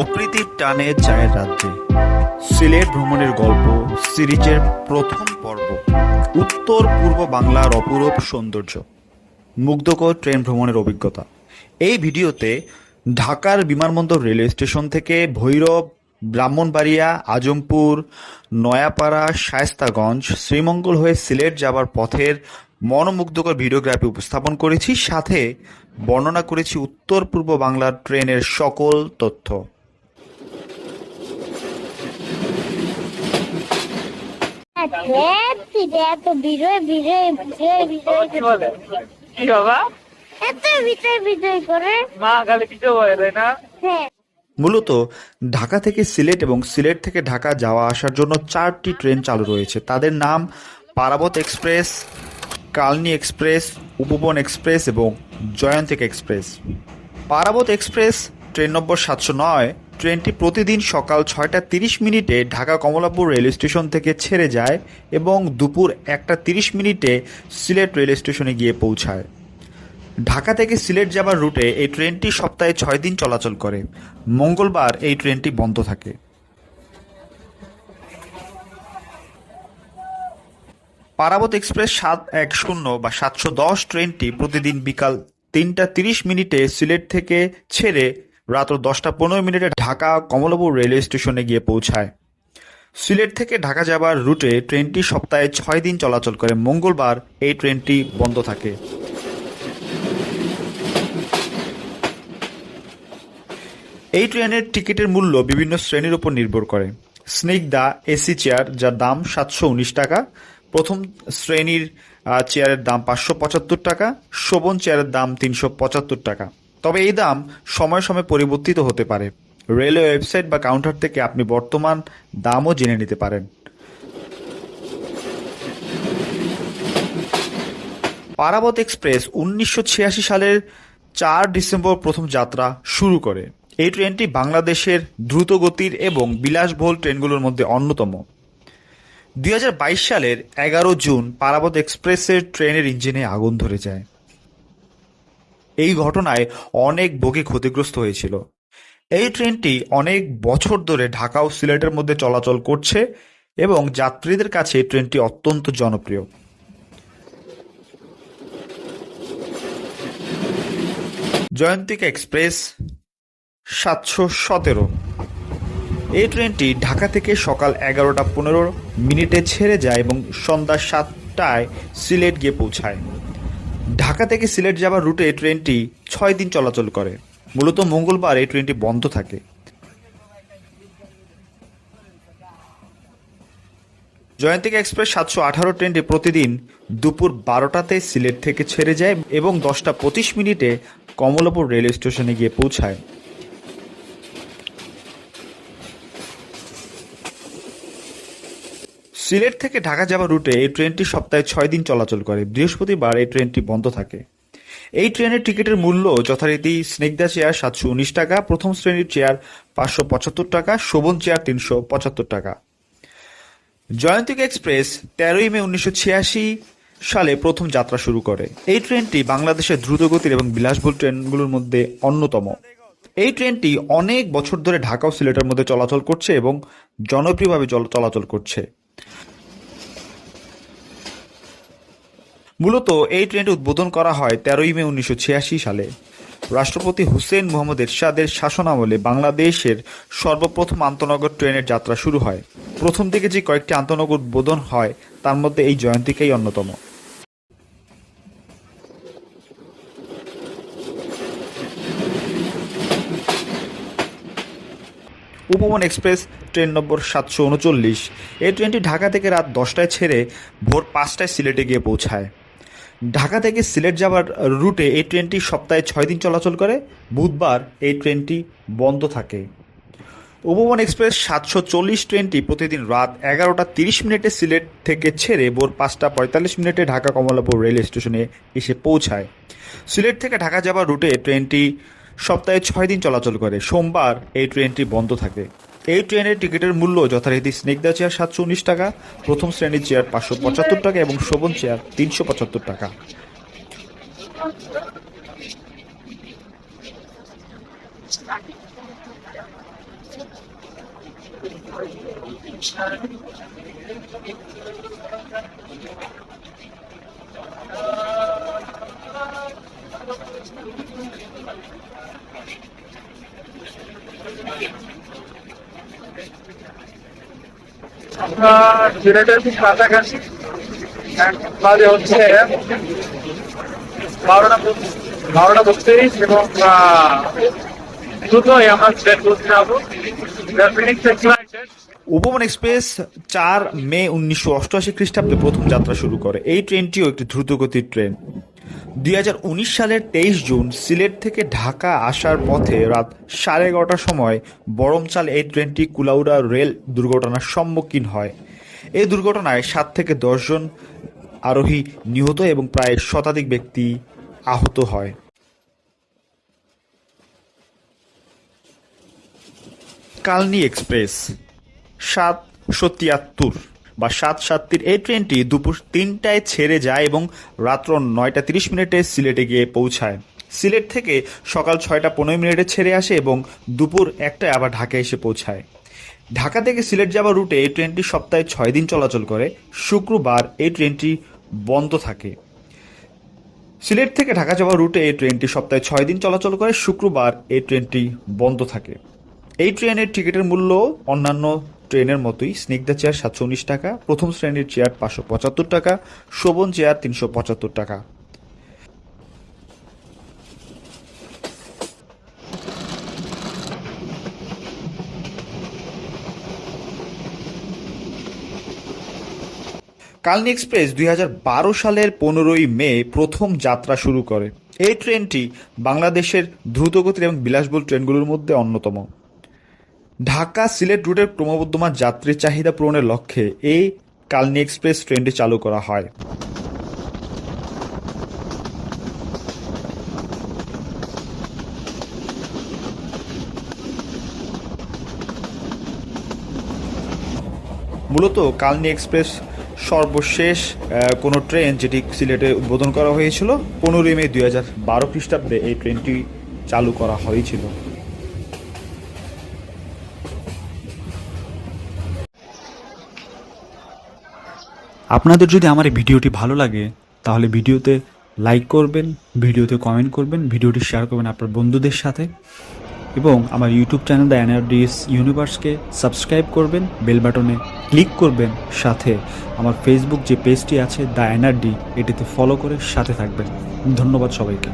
প্রকৃতির টানে চায়ের রাজ্যে সিলেট ভ্রমণের গল্প, সিরিজের প্রথম পর্ব। উত্তর পূর্ব বাংলার অপরূপ সৌন্দর্য। মুগ্ধকর ট্রেন ভ্রমণের অভিজ্ঞতা। এই ভিডিওতে ঢাকার বিমানবন্দর রেলওয়ে স্টেশন থেকে ভৈরব, ব্রাহ্মণবাড়িয়া, আজমপুর, নয়াপাড়া, শায়েস্তাগঞ্জ, শ্রীমঙ্গল হয়ে সিলেট যাবার পথের মনোমুগ্ধকর ভিডিওগ্রাফি উপস্থাপন করেছি, সাথে বর্ণনা করেছি উত্তর পূর্ব বাংলার ট্রেনের সকল তথ্য। এত বিজয় বিজয় বিজয় বিজয় কি বাবা? এত বিজয় বিজয় করে। মা খালি কিছু বলে না? হ্যাঁ। মূলত ঢাকা থেকে সিলেট এবং সিলেট থেকে ঢাকা যাওয়া আসার জন্য চারটি ট্রেন চালু রয়েছে। তাদের নাম Parabat express Kalni express Upaban express এবং Jayantika express. Parabat express train number সাতশো নয় ট্রেনটি প্রতিদিন সকাল ছয়টা তিরিশ মিনিটে ঢাকা কমলাপুর রেল স্টেশন থেকে ছেড়ে যায় এবং দুপুর একটা তিরিশ মিনিটে সিলেট রেল স্টেশনে গিয়ে পৌঁছায়। ঢাকা থেকে সিলেট যাবার রুটে এই ট্রেনটি সপ্তাহে ছয় দিন চলাচল করে। মঙ্গলবার এই ট্রেনটি বন্ধ থাকে। পারাবত এক্সপ্রেস সাত এক শূন্য বা সাতশো দশ ট্রেনটি প্রতিদিন বিকাল তিনটা তিরিশ মিনিটে সিলেট থেকে ছেড়ে রাত দশটা পনেরো মিনিটে ঢাকা কমলাপুর রেলওয়ে স্টেশনে গিয়ে পৌঁছায়। সিলেট থেকে ঢাকা যাবার রুটে ট্রেনটি সপ্তাহে ছয় দিন চলাচল করে। মঙ্গলবার এই ট্রেনটি বন্ধ থাকে। এই ট্রেনের টিকিটের মূল্য বিভিন্ন শ্রেণির উপর নির্ভর করে। স্নিগ্ধা এসি চেয়ার, যার দাম সাতশো উনিশ টাকা। প্রথম শ্রেণির চেয়ারের দাম পাঁচশো পঁচাত্তর টাকা। শোভন চেয়ারের দাম তিনশো পঁচাত্তর টাকা। তবে এই দাম সময় সময় পরিবর্তিত হতে পারে। রেলওয়ে ওয়েবসাইট বা কাউন্টার থেকে আপনি বর্তমান দামও জেনে নিতে পারেন। পারাবত এক্সপ্রেস উনিশশো ছিয়াশি সালের চার ডিসেম্বর প্রথম যাত্রা শুরু করে। এই ট্রেনটি বাংলাদেশের দ্রুতগতির এবং বিলাসবহুল ট্রেনগুলোর মধ্যে অন্যতম। দুই হাজার বাইশ সালের এগারো জুন পারাবত এক্সপ্রেসের ট্রেনের ইঞ্জিনে আগুন ধরে যায়। এই ঘটনায় অনেক বগি ক্ষতিগ্রস্ত হয়েছিল। এই ট্রেনটি অনেক বছর ধরে ঢাকা ও সিলেটের মধ্যে চলাচল করছে এবং যাত্রীদের কাছে ট্রেনটি অত্যন্ত জনপ্রিয়। জয়ন্তিকা এক্সপ্রেস সাতশো সতেরো। এই ট্রেনটি ঢাকা থেকে সকাল এগারোটা পনেরো মিনিটে ছেড়ে যায় এবং সন্ধ্যা সাতটায় সিলেট গিয়ে পৌঁছায়। ঢাকা থেকে সিলেট যাবার রুটে ট্রেনটি ছয় দিন চলাচল করে। মূলত মঙ্গলবার এই ট্রেনটি বন্ধ থাকে। জয়ন্তিকা এক্সপ্রেস সাতশো আঠারো ট্রেনটি প্রতিদিন দুপুর বারোটাতে সিলেট থেকে ছেড়ে যায় এবং দশটা পঁচিশ মিনিটে কমলাপুর রেল স্টেশনে গিয়ে পৌঁছায়। সিলেট থেকে ঢাকা যাওয়ার রুটে এই ট্রেনটি সপ্তাহে ছয় দিন চলাচল করে। বৃহস্পতিবার এই ট্রেনটি বন্ধ থাকে। এই ট্রেনের টিকিটের মূল্য যথারীতি স্নিগ্ধা চেয়ার সাতশো উনিশ টাকা, প্রথম শ্রেণির চেয়ার পাঁচশো পঁচাত্তর টাকা, শোভন চেয়ার তিনশো পঁচাত্তর টাকা। জয়ন্তিকা এক্সপ্রেস তেরোই মে উনিশশো ছিয়াশি সালে প্রথম যাত্রা শুরু করে। এই ট্রেনটি বাংলাদেশের দ্রুতগতির এবং বিলাসবহুল ট্রেনগুলোর মধ্যে অন্যতম। এই ট্রেনটি অনেক বছর ধরে ঢাকা ও সিলেটের মধ্যে চলাচল করছে এবং জনপ্রিয়ভাবে চলাচল করছে। মূলত এই ট্রেনটি উদ্বোধন করা হয় তেরোই মে উনিশশো ছিয়াশি সালে। রাষ্ট্রপতি হুসেন মোহাম্মদ এরশাদের শাসনামলে বাংলাদেশের সর্বপ্রথম আন্তনগর ট্রেনের যাত্রা শুরু হয়। প্রথম দিকে যে কয়েকটি আন্তনগর উদ্বোধন হয়, তার মধ্যে এই জয়ন্তিকাই অন্যতম। উপবন এক্সপ্রেস ট্রেন নম্বর সাতশো উনচল্লিশ। এই ট্রেনটি ঢাকা থেকে রাত দশটায় ছেড়ে ভোর পাঁচটায় সিলেটে গিয়ে পৌঁছায়। ঢাকা থেকে সিলেট যাওয়ার রুটে এই ট্রেনটি সপ্তাহে ছয় দিন চলাচল করে। বুধবার এই ট্রেনটি বন্ধ থাকে। উপবন এক্সপ্রেস সাতশো চল্লিশ ট্রেনটি প্রতিদিন রাত এগারোটা তিরিশ মিনিটে সিলেট থেকে ছেড়ে ভোর পাঁচটা পঁয়তাল্লিশ মিনিটে ঢাকা কমলাপুর রেল স্টেশনে এসে পৌঁছায়। সিলেট থেকে ঢাকা যাওয়ার রুটে ট্রেনটি সপ্তাহে ছয় দিন চলাচল করে। সোমবার এই ট্রেনটি বন্ধ থাকে। এই ট্রেনের টিকিটের মূল্য যথারীতি স্নিগ্ধা চেয়ার সাতশো উনিশ টাকা, প্রথম শ্রেণির চেয়ার পাঁচশো পঁচাত্তর টাকা এবং শোভন চেয়ার তিনশো পঁচাত্তর টাকা। আপনার সিলেটের কাছাকাছি হচ্ছে বারোটা বারোটা বত্রিশ এবং যাব। উপবন এক্সপ্রেস চার মে উনিশশো অষ্টআশি খ্রিস্টাব্দে প্রথম যাত্রা শুরু করে। এই ট্রেনটিও একটি দ্রুতগতির ট্রেন দুই হাজার উনিশ সালের তেইশ জুন সিলেট থেকে ঢাকা আসার পথে রাত সাড়ে এগারোটার সময় বরমচাল এই ট্রেনটি কুলাউড়া রেল দুর্ঘটনার সম্মুখীন হয়। এই দুর্ঘটনায় সাত থেকে দশজন আরোহী নিহত এবং প্রায় শতাধিক ব্যক্তি আহত হয়। কালনি এক্সপ্রেস সাতশো তিয়াত্তর বা সাত সাতটির এই ট্রেনটি দুপুর তিনটায় ছেড়ে যায় এবং রাত্র নয়টা তিরিশ মিনিটে সিলেটে গিয়ে পৌঁছায়। সিলেট থেকে সকাল ছয়টা পনেরো মিনিটে ছেড়ে আসে এবং দুপুর একটায় আবার ঢাকায় এসে পৌঁছায়। ঢাকা থেকে সিলেট যাওয়ার রুটে এই ট্রেনটি সপ্তাহে ছয় দিন চলাচল করে। শুক্রবার এই ট্রেনটি বন্ধ থাকে। সিলেট থেকে ঢাকা যাওয়ার রুটে এই ট্রেনটি সপ্তাহে ছয় দিন চলাচল করে। শুক্রবার এই ট্রেনটি বন্ধ থাকে। এই ট্রেনের টিকিটের মূল্য অন্যান্য ট্রেনের মতোই স্নিগ্ধা চেয়ার সাতশো উনিশ টাকা, প্রথম শ্রেণির চেয়ার পাঁচশো পঁচাত্তর টাকা, শোভন চেয়ার তিনশো পঁচাত্তর টাকা। কালনি এক্সপ্রেস দুই হাজার বারো সালের পনেরোই মে প্রথম যাত্রা শুরু করে। এই ট্রেনটি বাংলাদেশের দ্রুতগতির এবং বিলাসবহুল ট্রেনগুলোর মধ্যে অন্যতম। ঢাকা সিলেট রুটের ক্রমবর্ধমান যাত্রীর চাহিদা পূরণের লক্ষ্যে এই কালনি এক্সপ্রেস ট্রেনটি চালু করা হয়। মূলত কালনি এক্সপ্রেস সর্বশেষ কোনো ট্রেন যেটি সিলেটে উদ্বোধন করা হয়েছিল, পনেরোই মে দুই হাজার বারো খ্রিস্টাব্দে এই ট্রেনটি চালু করা হয়েছিল। আপনাদের যদি আমার এই ভিডিওটি ভালো লাগে, তাহলে ভিডিওতে লাইক করবেন, ভিডিওতে কমেন্ট করবেন, ভিডিওটি শেয়ার করবেন আপনার বন্ধুদের সাথে। এবং আমার ইউটিউব চ্যানেল দ্য এনআরডিএস ইউনিভার্সকে সাবস্ক্রাইব করবেন বেল বাটনে ক্লিক করবেন, সাথে আমার ফেসবুক যে পেজটি আছে দ্য এনআরডি এটিতে ফলো করে সাথে থাকবেন। ধন্যবাদ সবাইকে।